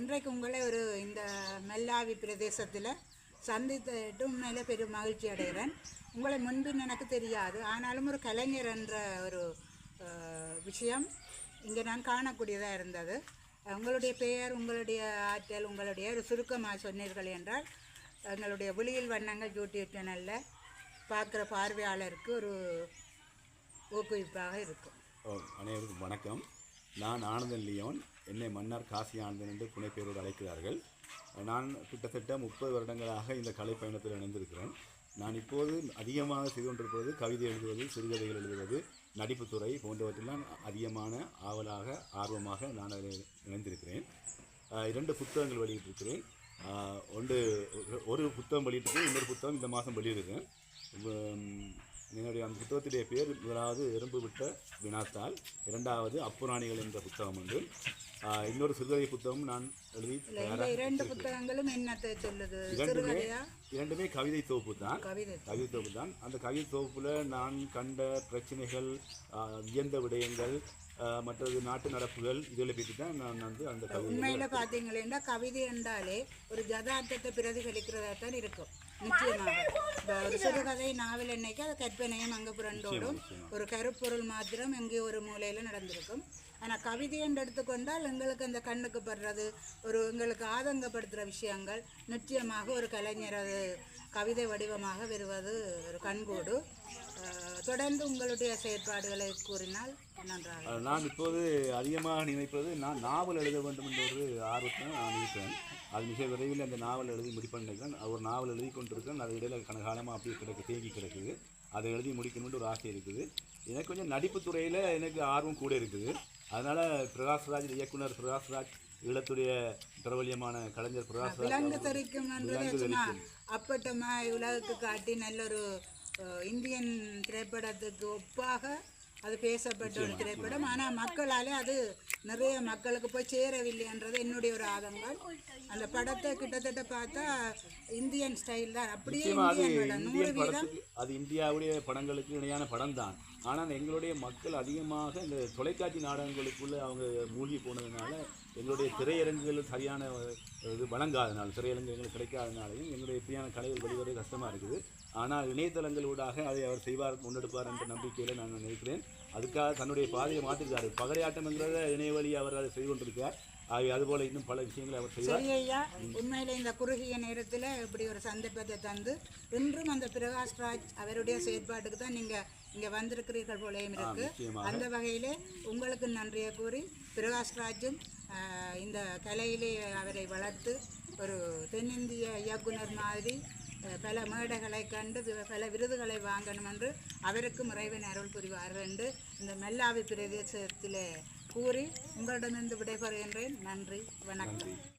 இன்றைக்கு உங்களை ஒரு இந்த மெல்லாவி பிரதேசத்தில் சந்தித்துட்டு உண்மையில பெரும் மகிழ்ச்சி அடைகிறேன். உங்களை முன்பின் எனக்கு தெரியாது. ஆனாலும் ஒரு கலைஞர் என்ற ஒரு விஷயம் இங்கே நான் காணக்கூடியதாக இருந்தது. உங்களுடைய பெயர் உங்களுடைய ஆற்றல் உங்களுடைய ஒரு சுருக்கமாக சொன்னீர்கள் என்றால் எங்களுடைய ஒளியில் வண்ணங்கள் யூடியூப் சேனலில் பார்க்குற பார்வையாளருக்கு ஒரு ஊக்குவிப்பாக இருக்கும். அனைவருக்கும் வணக்கம். நான் ஆனந்தன் லியோன். என்னை மன்னார் காசி ஆனந்தன் என்று புனைப்பெயரோடு அழைக்கிறார்கள். நான் கிட்டத்தட்ட முப்பது வருடங்களாக இந்த கலை பயணத்தில் இணைந்திருக்கிறேன். நான் இப்போது அதிகமாக செய்து கொண்டிருப்பது கவிதை எழுதுவது சிறுகதைகள் எழுதுவது நடிப்புத்துறை போன்றவற்றெல்லாம் அதிகமான ஆவலாக ஆர்வமாக நான் அதில் இணைந்திருக்கிறேன். இரண்டு புத்தகங்கள் வெளியிட்டிருக்கிறேன். ஒன்று ஒரு புத்தகம் வெளியிட்டிருக்கேன் இன்னொரு புத்தகம் இந்த மாதம் வெளியிடுறேன் என்னுடைய அந்த புத்தகத்துடைய பேர் முதலாவது எறும்பு விட்ட வினாத்தாள் இரண்டாவது அப்புராணிகள் என்ற புத்தகம் உண்டு. ஆஹ் இன்னொரு சிறுகதை புத்தகம் நான் எழுதி இரண்டு புத்தகங்களும் என்னத்தை சொல்லுது? இரண்டுமே இரண்டுமே கவிதை தொகுப்பு தான். கவிதை தொகுப்பு. தான். அந்த கவிதை தொகுப்பில் நான் கண்ட பிரச்சனைகள் ஆஹ் வியந்த விடயங்கள் மற்றது நாட்டு நடப்புகள் இதில் பற்றி தான் நான் வந்து அந்த கவிதை உண்மையில பாத்தீங்களா கவிதை என்றாலே ஒரு ஜதார்த்தத்தை பிரதிபலிக்கிறதா தான் இருக்கும். நிச்சயமாக. ஒரு சிறுகதை நாவல் என்னைக்கு அது கற்பனையும் அங்க புரண்டோடும் ஒரு கருப்பொருள் மாத்திரம் எங்கேயோ ஒரு மூலையில நடந்திருக்கும். ஆனா கவிதை என்று எடுத்துக்கொண்டால் எங்களுக்கு அந்த கண்ணுக்கு படுறது ஒரு எங்களுக்கு ஆதங்கப்படுத்துகிற விஷயங்கள் நிச்சயமாக ஒரு கலைஞர் அது கவிதை வடிவமாக வருவது ஒரு கண்கூடு. தொடர்ந்து உங்களுடைய செயற்பாடுகளை கூறினால் நன்றாக நான் இப்போது அதிகமாக நினைப்பது நான் நாவல் எழுத வேண்டும் என்ற ஒரு ஆர்வத்தில் நான் இருக்கிறேன். அது மிக விரைவில் அந்த நாவல் எழுதி முடிப்பேன் நினைக்கிறேன் ஒரு நாவல் எழுதி கொண்டிருக்கேன் அது இடையில கனகாலமாக அப்படியே கிடக்கு தேங்கி கிடக்குது. அதை எழுதி முடிக்கணும்னு ஒரு ஆசை இருக்குது. எனக்கு கொஞ்சம் நடிப்புத் துறையில் எனக்கு ஆர்வம் கூட இருக்குது. அதனால் பிரகாஷ்ராஜ் இயக்குனர் பிரகாஷ்ராஜ் ஈழத்துடைய பிரபல்யமான கலைஞர் பிரகாஷ்ராஜ் விலங்கு தெரிக்கும் அப்பட்டமா உலகுக்கு காட்டி நல்ல ஒரு இந்தியன் திரைப்படத்துக்கு ஒப்பாக அது பேசப்பட்ட ஒரு திரைப்படம். ஆனால் மக்களாலே அது நிறைய மக்களுக்கு போய் சேரவில்லைன்றது என்னுடைய ஒரு ஆதங்கம். அந்த படத்தை கிட்டத்தட்ட பார்த்தா இந்தியன் ஸ்டைல் தான். அப்படியே நூறு வீதம். அது இந்தியாவுடைய படங்களுக்கு இணையான படம் தான் ஆனால் எங்களுடைய மக்கள் அதிகமாக இந்த தொலைக்காட்சி நாடகங்களுக்குள்ளே அவங்க மூழ்கி போனதுனால எங்களுடைய திரையரங்குகள் சரியான இது வழங்காதனால திரையரங்கு எங்களுக்கு கிடைக்காதனாலையும் எங்களுடைய இப்படியான கலைகள் வெளிவர கஷ்டமாக இருக்குது. ஆனால் இணையதளங்களூடாக அதை அவர் செய்வார் முன்னெடுப்பார் என்ற நம்பிக்கையில் நான் நினைக்கிறேன். அதுக்காக தன்னுடைய பாதையை மாற்றிருக்காரு. பகடையாட்டம்ங்கிறத இணையவழி அவர் அதை செய்து கொண்டிருக்கார் ஆகவே அதுபோல இன்னும் பல விஷயங்களை அவர் செய்வார். சரி ஐயா உண்மையில இந்த குறுகிய நேரத்தில் இப்படி ஒரு சந்தர்ப்பத்தை தந்து இன்றும் அந்த பிரகாஷ் ராஜ் அவருடைய செயற்பாட்டுக்கு தான் நீங்க இங்க வந்திருக்கிறீர்கள் போலையும் இருக்கு. அந்த வகையிலே உங்களுக்கு நன்றியை கூறி பிரகாஷ் ராஜும் இந்த கலையிலே அவரை வளர்த்து ஒரு தென்னிந்திய இயக்குனர் மாதிரி பல மேடைகளை கண்டு பல விருதுகளை வாங்கணும் என்று அவருக்கும் இறைவன் அருள் புரிவார்கள் என்று இந்த மெல்லாவி பிரதேசத்திலே கூறி உங்களிடமிருந்து விடைபெறுகின்றேன். நன்றி. வணக்கம்.